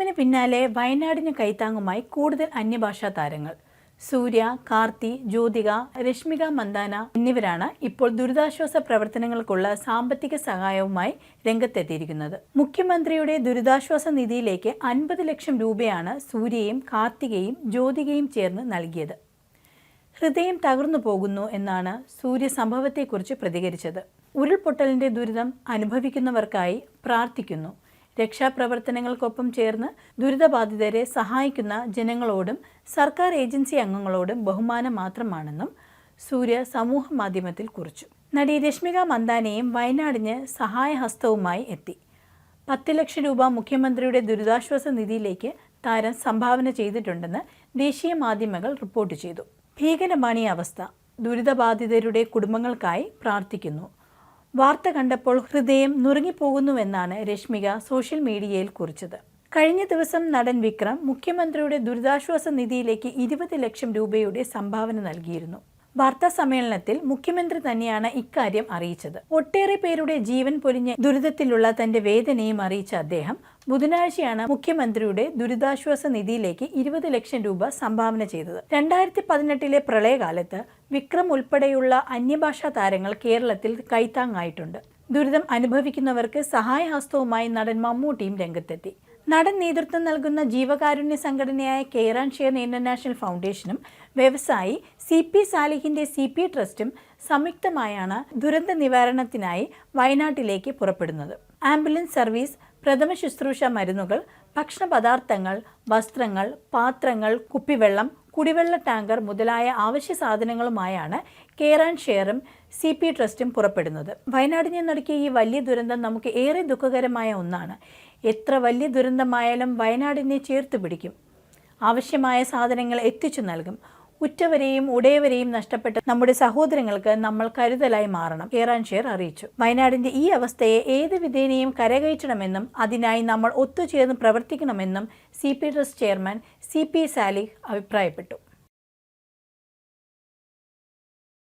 എമ്മിന് പിന്നാലെ വയനാടിന് കൈത്താങ്ങുമായി കൂടുതൽ അന്യഭാഷാ താരങ്ങൾ. സൂര്യ കാർത്തി ജ്യോതിക രശ്മിക മന്ദാന എന്നിവരാണ് ഇപ്പോൾ ദുരിതാശ്വാസ പ്രവർത്തനങ്ങൾക്കുള്ള സാമ്പത്തിക സഹായവുമായി രംഗത്തെത്തിയിരിക്കുന്നത്. മുഖ്യമന്ത്രിയുടെ ദുരിതാശ്വാസ നിധിയിലേക്ക് അൻപത് ലക്ഷം രൂപയാണ് സൂര്യയും കാർത്തികയും ജ്യോതികയും ചേർന്ന് നൽകിയത്. ഹൃദയം തകർന്നു പോകുന്നു എന്നാണ് സൂര്യ സംഭവത്തെക്കുറിച്ച് പ്രതികരിച്ചത്. ഉരുൾപൊട്ടലിന്റെ ദുരിതം അനുഭവിക്കുന്നവർക്കായി പ്രാർത്ഥിക്കുന്നു. രക്ഷാപ്രവർത്തനങ്ങൾക്കൊപ്പം ചേർന്ന് ദുരിതബാധിതരെ സഹായിക്കുന്ന ജനങ്ങളോടും സർക്കാർ ഏജൻസി അംഗങ്ങളോടും ബഹുമാനം മാത്രമാണെന്നും സൂര്യ സമൂഹ മാധ്യമത്തിൽ കുറിച്ചു. നടി രശ്മിക മന്ദാനയും വയനാടിന് സഹായഹസ്തവുമായി എത്തി. പത്ത് ലക്ഷം രൂപ മുഖ്യമന്ത്രിയുടെ ദുരിതാശ്വാസ നിധിയിലേക്ക് താരം സംഭാവന ചെയ്തിട്ടുണ്ടെന്ന് ദേശീയ മാധ്യമങ്ങൾ റിപ്പോർട്ട് ചെയ്തു. ഭീകരമാണ് ഈ അവസ്ഥ. ദുരിതബാധിതരുടെ കുടുംബങ്ങൾക്കായി പ്രാർത്ഥിക്കുന്നു. വാർത്ത കണ്ടപ്പോൾ ഹൃദയം നുറുങ്ങിപ്പോകുന്നുവെന്നാണ് രശ്മിക സോഷ്യൽ മീഡിയയിൽ കുറിച്ചത്. കഴിഞ്ഞ ദിവസം നടൻ വിക്രം മുഖ്യമന്ത്രിയുടെ ദുരിതാശ്വാസ നിധിയിലേക്ക് ഇരുപത് ലക്ഷം രൂപയുടെ സംഭാവന നൽകിയിരുന്നു. വാർത്താ സമ്മേളനത്തിൽ മുഖ്യമന്ത്രി തന്നെയാണ് ഇക്കാര്യം അറിയിച്ചത്. ഒട്ടേറെ പേരുടെ ജീവൻ പൊലിഞ്ഞ ദുരിതത്തിലുള്ള തന്റെ വേദനയും അറിയിച്ച അദ്ദേഹം ബുധനാഴ്ചയാണ് മുഖ്യമന്ത്രിയുടെ ദുരിതാശ്വാസ നിധിയിലേക്ക് ഇരുപത് ലക്ഷം രൂപ സംഭാവന ചെയ്തത്. രണ്ടായിരത്തി പതിനെട്ടിലെ പ്രളയകാലത്ത് വിക്രം ഉൾപ്പെടെയുള്ള അന്യഭാഷാ താരങ്ങൾ കേരളത്തിൽ കൈത്താങ്ങായിട്ടുണ്ട്. ദുരിതം അനുഭവിക്കുന്നവർക്ക് സഹായഹസ്തവുമായി നടൻ മമ്മൂട്ടിയും രംഗത്തെത്തി. നടൻ നേതൃത്വം നൽകുന്ന ജീവകാരുണ്യ സംഘടനയായ കെയർ ഷെയർ ഇന്റർനാഷണൽ ഫൗണ്ടേഷനും വ്യവസായി സി പി സാലിഹിന്റെ സി പി ട്രസ്റ്റും സംയുക്തമായാണ് ദുരന്ത നിവാരണത്തിനായി വയനാട്ടിലേക്ക് പുറപ്പെടുന്നത്. ആംബുലൻസ് സർവീസ് പ്രഥമ ശുശ്രൂഷ മരുന്നുകൾ ഭക്ഷണ പദാർത്ഥങ്ങൾ വസ്ത്രങ്ങൾ പാത്രങ്ങൾ കുപ്പിവെള്ളം കുടിവെള്ള ടാങ്കർ മുതലായ ആവശ്യ സാധനങ്ങളുമായാണ് കെയർ ആൻഡ് ഷെയറും സി പി ട്രസ്റ്റും പുറപ്പെടുന്നത്. വയനാടിനെ നടക്കിയ ഈ വലിയ ദുരന്തം നമുക്ക് ഏറെ ദുഃഖകരമായ ഒന്നാണ്. എത്ര വലിയ ദുരന്തമായാലും വയനാടിനെ ചേർത്ത് പിടിക്കും. ആവശ്യമായ സാധനങ്ങൾ എത്തിച്ചു നൽകും. ഉറ്റവരെയും ഉടയവരെയും നഷ്ടപ്പെട്ട നമ്മുടെ സഹോദരങ്ങൾക്ക് നമ്മൾ കരുതലായി മാറണം കേറാൻ ഷെയർ അറിയിച്ചു. വയനാടിന്റെ ഈ അവസ്ഥയെ ഏത് വിധേനയും കരകയറ്റണമെന്നും അതിനായി നമ്മൾ ഒത്തുചേർന്ന് പ്രവർത്തിക്കണമെന്നും C P trust chairman C P Salih അഭിപ്രായപ്പെട്ടു.